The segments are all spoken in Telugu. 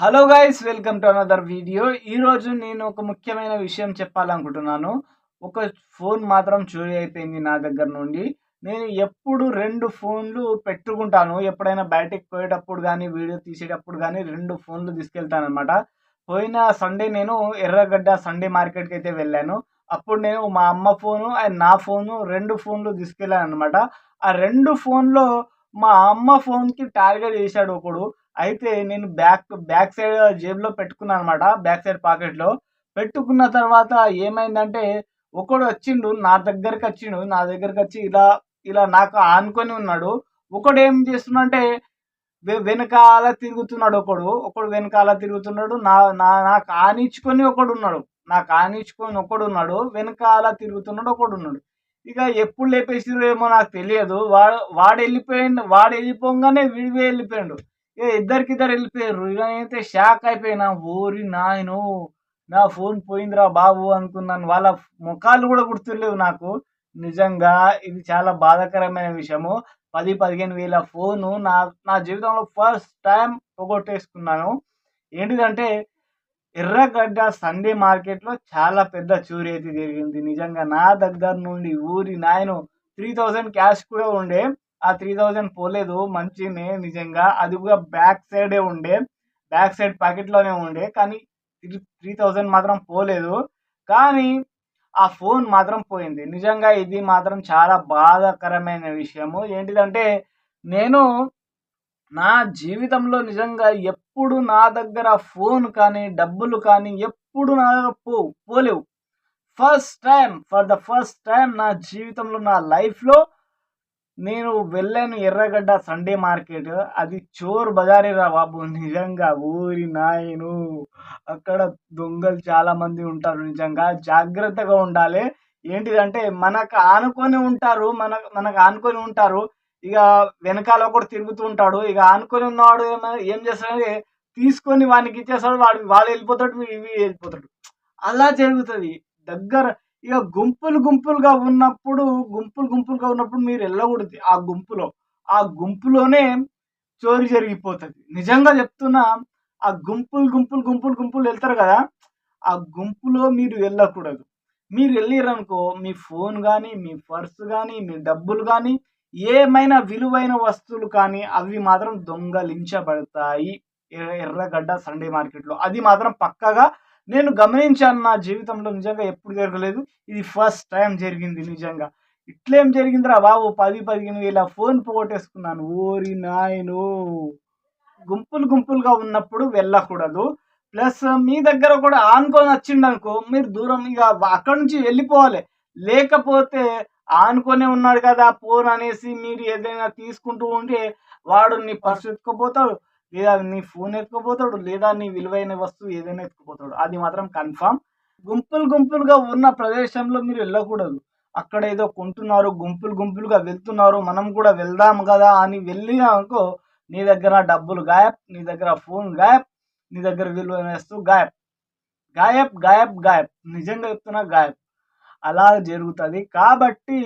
Hello guys welcome to another video ఈరోజు నేను ఒక ముఖ్యమైన విషయం చెప్పాలనుకుంటున్నాను. ఒక ఫోన్ మాత్రం చోరీ అయిపోయింది నా దగ్గర నుండి. నేను ఎప్పుడు రెండు ఫోన్లు పెట్టుకుంటాను. ఎప్పుడైనా బయటకు పోయేటప్పుడు కానీ వీడియో తీసేటప్పుడు కానీ రెండు ఫోన్లు తీసుకెళ్తాను అనమాట పోయిన సండే నేను ఎర్రగడ్డ సండే మార్కెట్కి అయితే వెళ్ళాను. అప్పుడు నేను మా అమ్మ ఫోను అండ్ నా ఫోను రెండు ఫోన్లు తీసుకెళ్ళాను అనమాట ఆ రెండు ఫోన్లో మా అమ్మ ఫోన్కి టార్గెట్ చేశాడు ఒకడు. అయితే నేను బ్యాక్ బ్యాక్ సైడ్ జేబులో పెట్టుకున్నాను అనమాట బ్యాక్ సైడ్ పాకెట్లో. పెట్టుకున్న తర్వాత ఏమైందంటే ఒకడు వచ్చిండు నా దగ్గరికి వచ్చిండు నా దగ్గరికి వచ్చి ఇలా ఇలా నాకు ఆనుకొని ఉన్నాడు. ఒకడు ఏం చేస్తున్నాడంటే వె- వెనకాల తిరుగుతున్నాడు ఒకడు. ఒకడు వెనకాల తిరుగుతున్నాడు నా నా నాకు ఆనిచ్చుకొని ఒకడు ఉన్నాడు. నాకు ఆనిచ్చుకొని ఒకడు ఉన్నాడు వెనకాల తిరుగుతున్నాడు ఒకడు ఉన్నాడు. ఇక ఎప్పుడు లేపేసిరో ఏమో నాకు తెలియదు. వాడు వాడు వెళ్ళిపోయిండు వాడు వెళ్ళిపోగానే విడివే వెళ్ళిపోయాడు. ఇక ఇద్దరికిద్దరు వెళ్ళిపోయారు. ఇక నేనైతే షాక్ అయిపోయినా ఓరి నాయను నా ఫోన్ పోయిందిరా బాబు అనుకున్నాను. వాళ్ళ ముఖాలు కూడా గుర్తులేవు నాకు. నిజంగా ఇది చాలా బాధాకరమైన విషయము. పది పదిహేను వేల ఫోను నా నా జీవితంలో ఫస్ట్ టైం పోగొట్టేసుకున్నాను. ఏంటిదంటే ఎర్రగడ్డ సండే మార్కెట్లో చాలా పెద్ద చోరీ అయితే జరిగింది. నిజంగా నా దగ్గర నుండి ఊరి నాయను త్రీ థౌజండ్ క్యాష్ కూడా ఉండే. ఆ త్రీ థౌజండ్ పోలేదు మంచినే నిజంగా. అది కూడా బ్యాక్ సైడే ఉండే. బ్యాక్ సైడ్ ప్యాకెట్లోనే ఉండే. కానీ త్రీ త్రీ థౌజండ్ మాత్రం పోలేదు. కానీ ఆ ఫోన్ మాత్రం పోయింది. నిజంగా ఇది మాత్రం చాలా బాధాకరమైన విషయము. ఏంటిదంటే నేను నా జీవితంలో నిజంగా ఎప్పుడు నా దగ్గర ఫోన్ కానీ డబ్బులు కానీ ఎప్పుడు నా దగ్గర పో పోలేవు. First time for the first time నా జీవితంలో నా లైఫ్లో నేను వెళ్ళాను ఎర్రగడ్డ సండే మార్కెట్ అది చోర్ బజారే రా బాబు. నిజంగా ఊరి నాయను. అక్కడ దొంగలు చాలా మంది ఉంటారు నిజంగా. జాగ్రత్తగా ఉండాలి. ఏంటిదంటే మనకు ఆనుకొని ఉంటారు. మన మనకు ఆనుకొని ఉంటారు. ఇక వెనకాల కూడా తిరుగుతూ ఉంటాడు. ఇక ఆనుకొని ఉన్నవాడు ఏం చేస్తాడంటే తీసుకొని వానికి ఇచ్చేస్తాడు. వాడు వాడు వెళ్ళిపోతాడు వీడు ఇవి వెళ్ళిపోతాడు. అలా జరుగుతుంది. దగ్గర ఇక గుంపులు గుంపులుగా ఉన్నప్పుడు గుంపులు గుంపులుగా ఉన్నప్పుడు మీరు వెళ్ళకూడదు ఆ గుంపులో. ఆ గుంపులోనే చోరీ జరిగిపోతుంది. నిజంగా చెప్తున్నా ఆ గుంపులు గుంపులు గుంపులు గుంపులు వెళ్తారు కదా ఆ గుంపులో మీరు వెళ్ళకూడదు. మీరు వెళ్ళారనుకో మీ ఫోన్ కానీ మీ పర్స్ కానీ మీ డబ్బులు కానీ ఏమైనా విలువైన వస్తువులు కానీ అవి మాత్రం దొంగలించబడతాయి. ఎర్రగడ్డ సండే మార్కెట్లో. అది మాత్రం పక్కగా నేను గమనించాను నా జీవితంలో నిజంగా ఎప్పుడు జరగలేదు. ఇది ఫస్ట్ టైం జరిగింది నిజంగా. ఇట్లేం జరిగిందిరా బాబు? పది పదిహేను వేల ఫోన్ పోగొట్టేసుకున్నాను. ఓరి నాయను! గుంపులు గుంపులుగా ఉన్నప్పుడు వెళ్ళకూడదు. ప్లస్ మీ దగ్గర కూడా ఆనుకొని వచ్చిండు అనుకో మీరు దూరం ఇక అక్కడి నుంచి వెళ్ళిపోవాలి. లేకపోతే ఆనుకొనే ఉన్నాడు కదా ఫోన్ అనేసి మీరు ఏదైనా తీసుకుంటూ ఉంటే వాడు నీ పర్స్ ఎత్తుకుపోతాడు లేదా నీ ఫోన్ ఎత్తుకుపోతాడు లేదా నీ విలువైన వస్తువు ఏదైనా ఎత్తుకుపోతాడు. అది మాత్రం కన్ఫామ్ గుంపులు గుంపులుగా ఉన్న ప్రదేశంలో మీరు వెళ్ళకూడదు. అక్కడ ఏదో కొంటున్నారు గుంపులు గుంపులుగా వెళ్తున్నారు మనం కూడా వెళ్దాం కదా అని వెళ్ళినాకో నీ దగ్గర డబ్బులు గాయబ్ నీ దగ్గర ఫోన్ గాయబ్ నీ దగ్గర విలువైన వస్తువు గాయబ్ గాయబ్ గాయబ్ గాయబ్ నిజంగా చెప్తున్నా గాయబ్ అలా జరుగుతుంది. కాబట్టి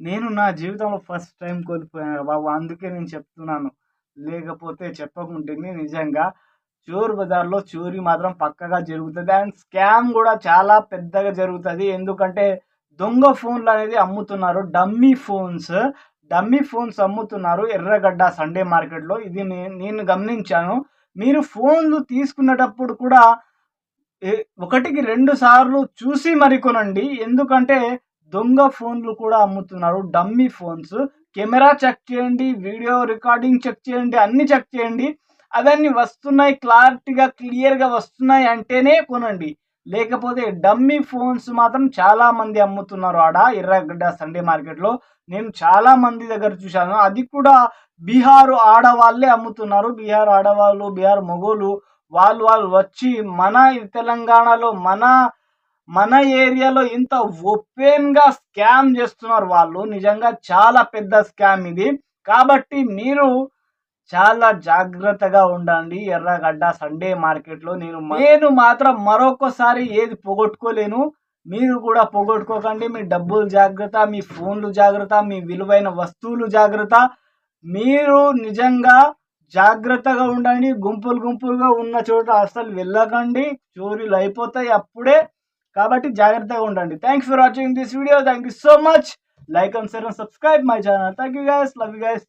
నేను నా జీవితంలో ఫస్ట్ టైం కోల్పోయాను బాబు. అందుకే నేను చెప్తున్నాను. లేకపోతే చెప్పకుంటేనే నిజంగా చోరు బజార్లో చోరీ మాత్రం పక్కగా జరుగుతుంది. అండ్ స్కామ్ కూడా చాలా పెద్దగా జరుగుతుంది. ఎందుకంటే దొంగ ఫోన్లు అనేది అమ్ముతున్నారు. డమ్మీ ఫోన్స్ డమ్మీ ఫోన్స్ అమ్ముతున్నారు ఎర్రగడ్డ సండే మార్కెట్లో. ఇది నేను గమనించాను. మీరు ఫోన్లు తీసుకునేటప్పుడు కూడా ఒకటికి రెండు సార్లు చూసి మరి కొనండి. ఎందుకంటే దొంగ ఫోన్లు కూడా అమ్ముతున్నారు. డమ్మీ ఫోన్స్ కెమెరా చెక్ చేయండి వీడియో రికార్డింగ్ చెక్ చేయండి అన్ని చెక్ చేయండి. అవన్నీ వస్తున్నాయి క్లారిటీగా క్లియర్గా వస్తున్నాయి అంటేనే కొనండి. లేకపోతే డమ్మీ ఫోన్స్ మాత్రం చాలా మంది అమ్ముతున్నారు ఆడ ఎర్రగడ్డ సండే మార్కెట్లో. నేను చాలా మంది దగ్గర చూశాను. అది కూడా బీహార్ ఆడవాళ్ళే అమ్ముతున్నారు. బీహార్ ఆడవాళ్ళు బీహార్ మొగోలు వాళ్ళు వాళ్ళు వచ్చి మన తెలంగాణలో మన మన ఏరియాలో ఇంత ఓపెన్గా స్కామ్ చేస్తున్నారు వాళ్ళు. నిజంగా చాలా పెద్ద స్కామ్ ఇది. కాబట్టి మీరు చాలా జాగ్రత్తగా ఉండండి. ఎర్రగడ్డ సండే మార్కెట్లో నేను నేను మాత్రం మరొకసారి ఏది పోగొట్టుకోలేను. మీరు కూడా పోగొట్టుకోకండి. మీ డబ్బులు జాగ్రత్త మీ ఫోన్లు జాగ్రత్త మీ విలువైన వస్తువులు జాగ్రత్త. మీరు నిజంగా జాగ్రత్తగా ఉండండి. గుంపులు గుంపులుగా ఉన్న చోట అస్సలు వెళ్ళకండి. చోరీలు అయిపోతాయి అప్పుడే. కాబట్టి జాగ్రత్తగా ఉండండి. Thanks for watching this video thank you so much like and share and subscribe my channel thank you guys love you guys